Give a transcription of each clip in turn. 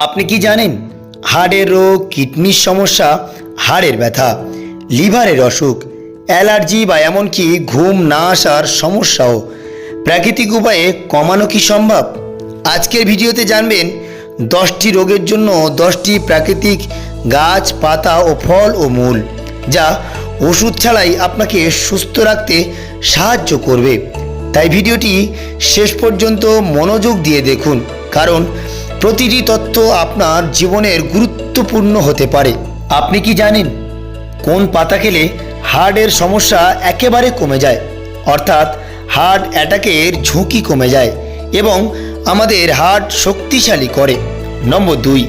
আপনি কি জানেন, হাড়ের রোগ, কিডনির সমস্যা, হাড়ের ব্যথা, লিভারের অসুখ, অ্যালার্জি বা এমনকি ঘুম না আসার সমস্যাও প্রাকৃতিক উপায়ে কমানো কি সম্ভব? আজকের ভিডিওতে জানবেন দশটি রোগের জন্য দশটি প্রাকৃতিক গাছ, পাতা ও ফল ও মূল, যা ওষুধ ছাড়াই আপনাকে সুস্থ রাখতে সাহায্য করবে। তাই ভিডিওটি শেষ পর্যন্ত মনোযোগ দিয়ে দেখুন, কারণ প্রতিটি তথ্য আপনার জীবনের গুরুত্বপূর্ণ হতে পারে। আপনি কি জানেন কোন পাতা খেলে হার্টের সমস্যা একেবারে কমে যায়? অর্থাৎ হার্ট অ্যাটাকের ঝুঁকি কমে যায় এবং আমাদের হার্ট শক্তিশালী করে। নম্বর দুই,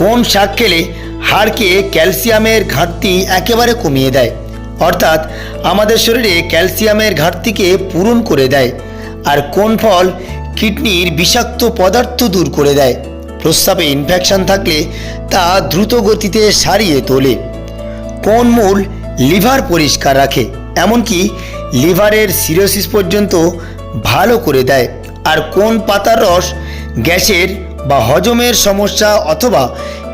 কোন শাক খেলে হাড়কে ক্যালসিয়ামের ঘাটতি একেবারে কমিয়ে দেয়? অর্থাৎ আমাদের শরীরে ক্যালসিয়ামের ঘাটতিকে পূরণ করে দেয় আর কোন ফল কিডনির বিষাক্ত পদার্থ দূর করে দেয়। প্রস্রাবে ইনফেকশন থাকলে তা দ্রুত গতিতে সারিয়ে তোলে। কোন মূল লিভার পরিষ্কার রাখে, এমনকি লিভারের সিরোসিস পর্যন্ত ভালো করে দেয়। আর কোন পাতার রস গ্যাসের বা হজমের সমস্যা অথবা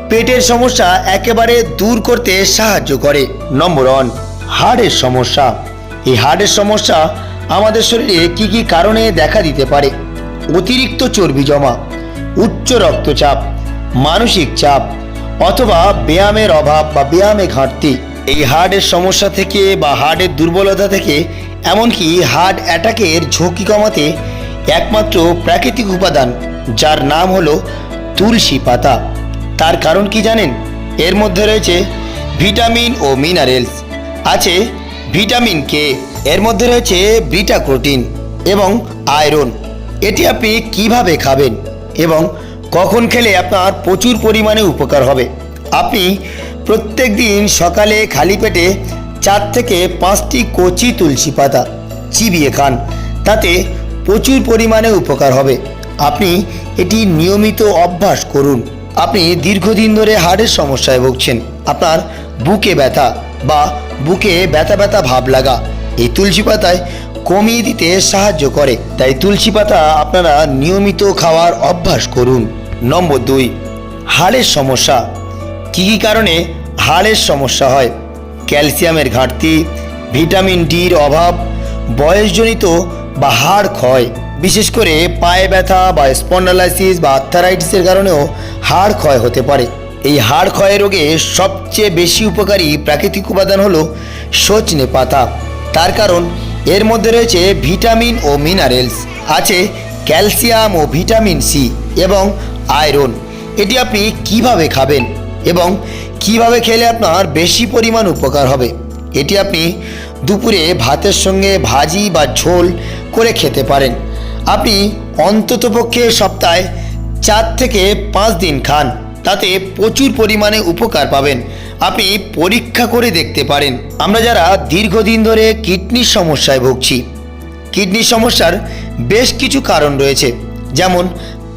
পেটের সমস্যা একেবারে দূর করতে সাহায্য করে। নম্বর ওয়ান হার্টের সমস্যা। এই হার্টের সমস্যা আমাদের শরীরে কি কি কারণে দেখা দিতে পারে? অতিরিক্ত চর্বি জমা, উচ্চ রক্তচাপ, মানসিক চাপ, অথবা ব্যায়ামের অভাব বা ব্যায়ামে ঘাটতি। এই হার্টের সমস্যা থেকে বা হার্টের দুর্বলতা থেকে এমনকি হার্ট অ্যাটাকের ঝুঁকি কমাতে একমাত্র প্রাকৃতিক উপাদান, যার নাম হলো তুলসী পাতা। তার কারণ কি জানেন? এর মধ্যে রয়েছে ভিটামিন ও মিনারেলস। আছে ভিটামিন কে, এর মধ্যে রয়েছে বিটা প্রোটিন এবং আয়রন। এটি আপনি কীভাবে খাবেন এবং কখন খেলে আপনার প্রচুর পরিমাণে উপকার হবে? আপনি প্রত্যেক দিন সকালে খালি পেটে চার থেকে পাঁচটি কচি তুলসী পাতা চিবিয়ে খান। তাতে প্রচুর পরিমাণে উপকার হবে। আপনি এটি নিয়মিত অভ্যাস করুন। আপনি দীর্ঘদিন ধরে হাড়ের সমস্যায় ভুগছেন। আপনার বুকে ব্যথা বা বুকে ব্যথা ব্যথা ভাব লাগা। এই তুলসী পাতায় কমিয়ে দিতে সাহায্য করে। তাই তুলসী পাতা আপনারা নিয়মিত খাওয়ার অভ্যাস করুন। নম্বর দুই, হাড়ের সমস্যা। কী কী কারণে হাড়ের সমস্যা হয়? ক্যালসিয়ামের ঘাটতি, ভিটামিন ডির অভাব, বয়সজনিত বা হাড় ক্ষয়। বিশেষ করে পায়ে ব্যথা বা স্পন্ডালাইসিস বা আর্থারাইটিসের কারণেও হাড় ক্ষয় হতে পারে। এই হাড় ক্ষয় রোগে সবচেয়ে বেশি উপকারী প্রাকৃতিক উপাদান হলো সজনে পাতা। তার কারণ, এর মধ্যে রয়েছে ভিটামিন ও মিনারেলস, আছে ক্যালসিয়াম ও ভিটামিন সি এবং আয়রন। এটি আপনি কীভাবে খাবেন এবং কীভাবে খেলে আপনার বেশি পরিমাণ উপকার হবে? এটি আপনি দুপুরে ভাতের সঙ্গে ভাজি বা ঝোল করে খেতে পারেন। আপনি অন্ততপক্ষে সপ্তাহে চার থেকে পাঁচ দিন খান। তাতে প্রচুর পরিমাণে উপকার পাবেন। আপনি পরীক্ষা করে দেখতে পারেন। আমরা যারা দীর্ঘদিন ধরে কিডনির সমস্যায় ভুগছি, কিডনির সমস্যার বেশ কিছু কারণ রয়েছে, যেমন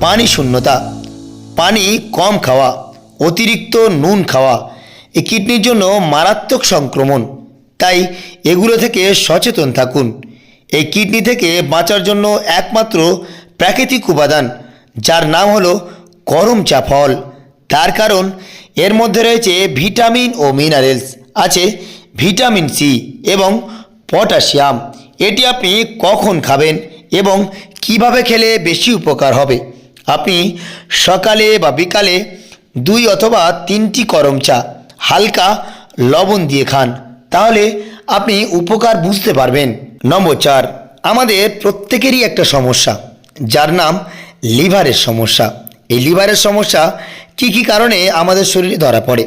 পানি শূন্যতা, পানি কম খাওয়া, অতিরিক্ত নুন খাওয়া, এই কিডনির জন্য মারাত্মক সংক্রমণ। তাই এগুলো থেকে সচেতন থাকুন। এই কিডনি থেকে বাঁচার জন্য একমাত্র প্রাকৃতিক উপাদান, যার নাম হলো গরম চা ফল। তার কারণ এর মধ্যে রয়েছে ভিটামিন ও মিনারেলস, আছে ভিটামিন সি এবং পটাশিয়াম। এটি আপনি কখন খাবেন এবং কীভাবে খেলে বেশি উপকার হবে? আপনি সকালে বা বিকালে দুই অথবা তিনটি করম চা, হালকা লবণ দিয়ে খান, তাহলে আপনি উপকার বুঝতে পারবেন। নম্বর চার, আমাদের প্রত্যেকেরই একটা সমস্যা, যার নাম লিভারের সমস্যা। এই লিভারের সমস্যা কী কী কারণে আমাদের শরীরে ধরা পড়ে?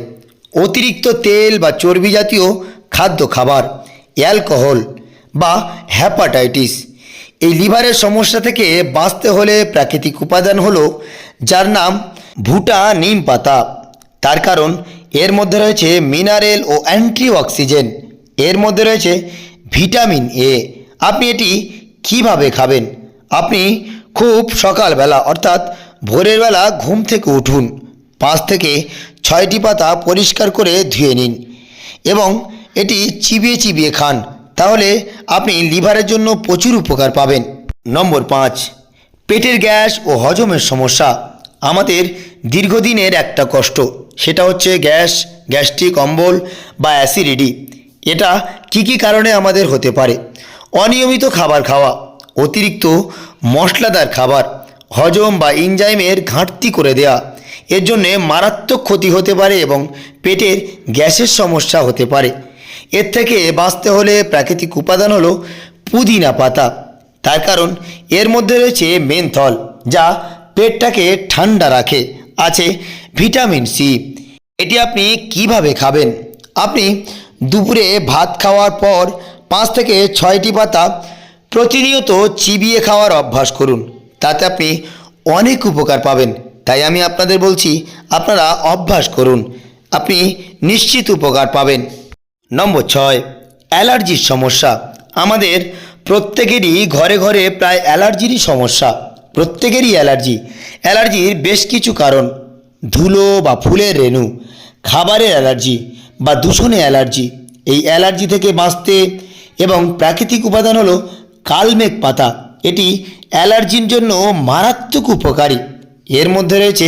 অতিরিক্ত তেল বা চর্বি জাতীয় খাদ্য খাবার, অ্যালকোহল বা হ্যাপাটাইটিস এই লিভারের সমস্যা থেকে বাঁচতে হলে প্রাকৃতিক উপাদান হলো, যার নাম ভুটা নিম পাতা। তার কারণ, এর মধ্যে রয়েছে মিনারেল ও অ্যান্টি অক্সিজেন এর মধ্যে রয়েছে ভিটামিন এ। আপনি এটি কীভাবে খাবেন? আপনি খুব সকালবেলা, অর্থাৎ ভোরের বেলা ঘুম থেকে উঠুন। পাঁচ থেকে ছয়টি পাতা পরিষ্কার করে ধুয়ে নিন এবং এটি চিবিয়ে চিবিয়ে খান। তাহলে আপনি লিভারের জন্য প্রচুর উপকার পাবেন। নম্বর পাঁচ, পেটের গ্যাস ও হজমের সমস্যা। আমাদের দীর্ঘদিনের একটা কষ্ট, সেটা হচ্ছে গ্যাস, গ্যাস্ট্রিক অম্বল বা অ্যাসিডিটি। এটা কী কী কারণে আমাদের হতে পারে? অনিয়মিত খাবার খাওয়া, অতিরিক্ত মশলাদার খাবার হজম বা ইনজাইমের ঘাটতি করে দেয়া। এর জন্যে মারাত্মক ক্ষতি হতে পারে এবং পেটের গ্যাসের সমস্যা হতে পারে। এর থেকে বাঁচতে হলে প্রাকৃতিক উপাদান হলো পুদিনা পাতা। তার কারণ, এর মধ্যে রয়েছে মেনথল, যা পেটটাকে ঠান্ডা রাখে। আছে ভিটামিন সি। এটি আপনি কীভাবে খাবেন? আপনি দুপুরে ভাত খাওয়ার পর পাঁচ থেকে ছয়টি পাতা প্রতিনিয়ত চিবিয়ে খাওয়ার অভ্যাস করুন। তাতে আপনি অনেক উপকার পাবেন। তাই আমি আপনাদের বলছি, আপনারা অভ্যাস করুন। আপনি নিশ্চিত উপকার পাবেন। নম্বর ছয়, অ্যালার্জির সমস্যা। আমাদের প্রত্যেকেরই ঘরে ঘরে প্রায় অ্যালার্জিরই সমস্যা। প্রত্যেকেরই অ্যালার্জি। অ্যালার্জির বেশ কিছু কারণ। ধুলো বা ফুলের রেণু, খাবারের অ্যালার্জি বা দূষণে অ্যালার্জি। এই অ্যালার্জি থেকে বাঁচতে এবং প্রাকৃতিক উপাদান হলো কালমেঘ পাতা। এটি অ্যালার্জির জন্য মারাত্মক উপকারী। এর মধ্যে রয়েছে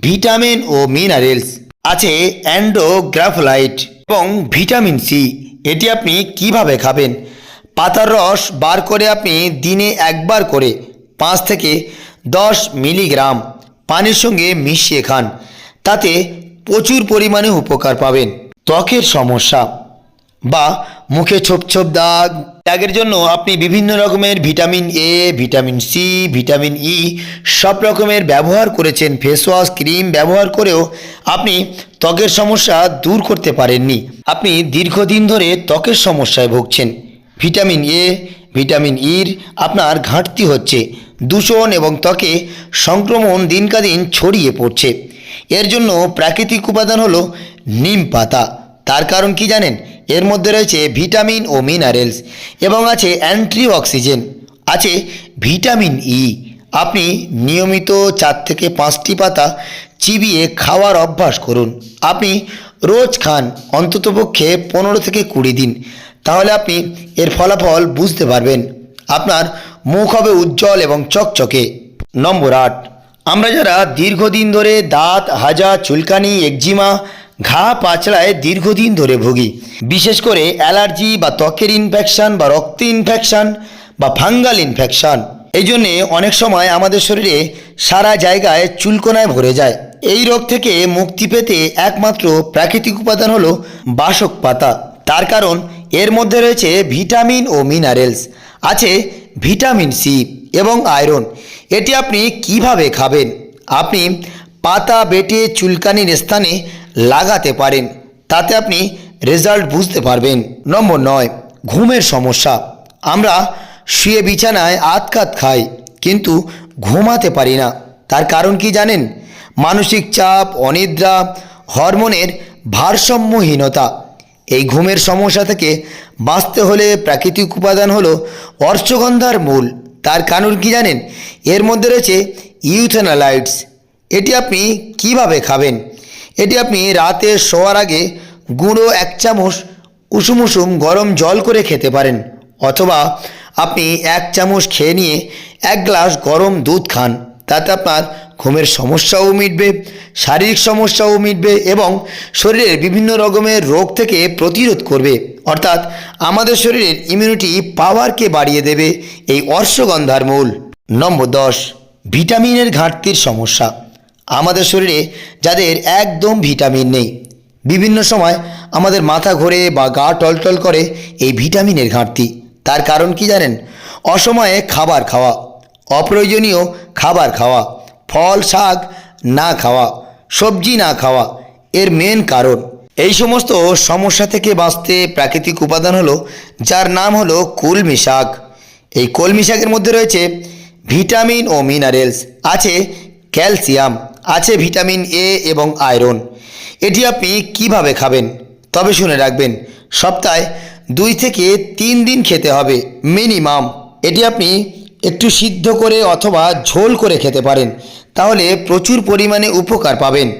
ভিটামিন ও মিনারেলস, আছে অ্যান্ডোগ্রাফলাইট এবং ভিটামিন সি। এটি আপনি কীভাবে খাবেন? পাতার রস বার করে আপনি দিনে একবার করে পাঁচ থেকে দশ মিলিগ্রাম পানির সঙ্গে মিশিয়ে খান। তাতে প্রচুর পরিমাণে উপকার পাবেন। ত্বকের সমস্যা বা মুখে ছোপ ছোপ দাগ দাগের জন্য আপনি বিভিন্ন রকমের vitamin A vitamin C vitamin E সব রকমের ব্যবহার করেছেন ফেস ওয়াশ ক্রিম ব্যবহার করেও আপনি ত্বকের সমস্যা দূর করতে পারেননি। আপনি দীর্ঘদিন ধরে ত্বকের সমস্যায় ভুগছেন। ভিটামিন এ ভিটামিন ইর আপনার ঘাটতি হচ্ছে। দূষণ এবং ত্বকে সংক্রমণ দিনকাদিন ছড়িয়ে পড়ছে। এর জন্য প্রাকৃতিক উপাদান হলো নিম পাতা। তার কারণ কি জানেন? এর মধ্যে রয়েছে ভিটামিন ও মিনারেলস এবং আছে অ্যান্টি অক্সিজেন আছে ভিটামিন ই। আপনি নিয়মিত চার থেকে পাঁচটি পাতা চিবিয়ে খাওয়ার অভ্যাস করুন। আপনি রোজ খান, অন্ততপক্ষে পনেরো থেকে কুড়ি দিন। তাহলে আপনি এর ফলাফল বুঝতে পারবেন। আপনার মুখ হবে উজ্জ্বল এবং চকচকে। নম্বর আট। আমরা যারা দীর্ঘদিন ধরে দাঁত, হাজা, চুলকানি, একজিমা ঘা পাচড়ায় দীর্ঘদিন ধরে ভুগি। বিশেষ করে অ্যালার্জি বা ত্বকের ইনফেকশন বা রক্ত ইনফেকশন বা ফাঙ্গাল ইনফেকশন এই জন্যে অনেক সময় আমাদের শরীরে সারা জায়গায় চুলকোনায় ভরে যায়। এই রোগ থেকে মুক্তি পেতে একমাত্র প্রাকৃতিক উপাদান হলো বাসক পাতা। তার কারণ এর মধ্যে রয়েছে ভিটামিন ও মিনারেলস। আছে ভিটামিন সি এবং আয়রন। এটি আপনি কীভাবে খাবেন? আপনি পাতা বেটে চুলকানির স্থানে লাগাতে পারেন। তাতে আপনি রেজাল্ট বুঝতে পারবেন। নম্বর নয়, ঘুমের সমস্যা। আমরা শুয়ে বিছানায় আতকাত খাই, কিন্তু ঘুমাতে পারি না। তার কারণ কি জানেন? মানসিক চাপ, অনিদ্রা, হরমোনের ভারসাম্যহীনতা। এই ঘুমের সমস্যা থেকে বাঁচতে হলে প্রাকৃতিক উপাদান হলো অর্শগন্ধার মূল। তার কারণ কি জানেন? এর মধ্যে রয়েছে ইউথেনালাইটস। এটি আপনি কীভাবে খাবেন? এটি আপনি রাতে শোয়ার আগে গুঁড়ো এক চামচ উষুম উষুম গরম জল করে খেতে পারেন, অথবা আপনি এক চামচ খেয়ে নিয়ে এক গ্লাস গরম দুধ খান। তাতে আপনার ঘুমের সমস্যাও মিটবে, শারীরিক সমস্যাও মিটবে এবং শরীরের বিভিন্ন রকমের রোগ থেকে প্রতিরোধ করবে। অর্থাৎ আমাদের শরীরের ইমিউনিটি পাওয়ারকে বাড়িয়ে দেবে এই অর্শগন্ধার মূল। নম্বর দশ, ভিটামিনের ঘাটতির সমস্যা। আমাদের শরীরে যাদের একদম ভিটামিন নেই। বিভিন্ন সময় আমাদের মাথা ঘোরে বা গা টলটল করে এই ভিটামিনের ঘাটতি। তার কারণ কি জানেন? অসময়ে খাবার খাওয়া, অপ্রয়োজনীয় খাবার খাওয়া, ফল, শাক না খাওয়া, সবজি না খাওয়া এর মেন কারণ। এই সমস্ত সমস্যা থেকে বাঁচতে প্রাকৃতিক উপাদান হলো, যার নাম হলো কুলমি শাক। এই কলমি শাকের মধ্যে রয়েছে ভিটামিন ও মিনারেলস, আছে ক্যালসিয়াম। আছে ভিটামিন এ এবং আয়রন। এটি আপনি কীভাবে খাবেন? তবে শুনে রাখবেন, সপ্তাহে দুই থেকে তিন দিন খেতে হবে, মিনিমাম। এটি আপনি একটু সিদ্ধ করে অথবা ঝোল করে খেতে পারেন, তাহলে প্রচুর পরিমাণে উপকার পাবেন।